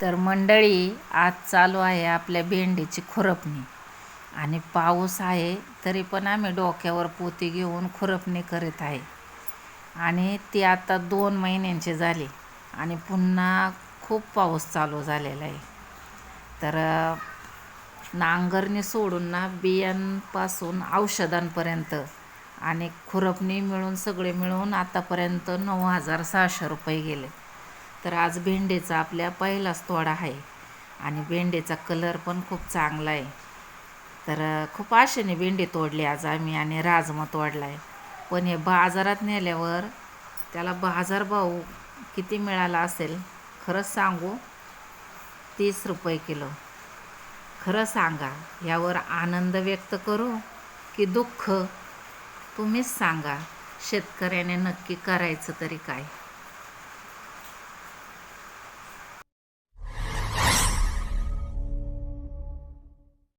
तर मंडळी आज चालू आहे आपल्या भेंडीची खुरपणी. आणि पाऊस आहे तरी पण आम्ही डोक्यावर पोती घेऊन खुरपणी करीत आहे. आणि ती आता दोन महिन्यांची झाली आणि पुन्हा खूप पाऊस चालू झालेला आहे. तर नांगरणी सोडून ना बियांपासून औषधांपर्यंत आणि खुरपणी मिळून सगळे मिळून आतापर्यंत नऊ हजार सहाशे रुपये गेले. तर आज भेंडेचा आपल्या पहिलाच तोडा आहे. आणि भेंडेचा कलर पण खूप चांगला आहे. तर खूप आशेने भेंडी तोडली आज आम्ही आणि राजमा तोडला आहे पण हे बाजारात नेल्यावर त्याला बाजारभाव किती मिळाला असेल खरंच सांगू? तीस रुपये किलो. खरं सांगा यावर आनंद व्यक्त करू की दुःख? तुम्हीच सांगा शेतकऱ्याने नक्की करायचं तरी काय?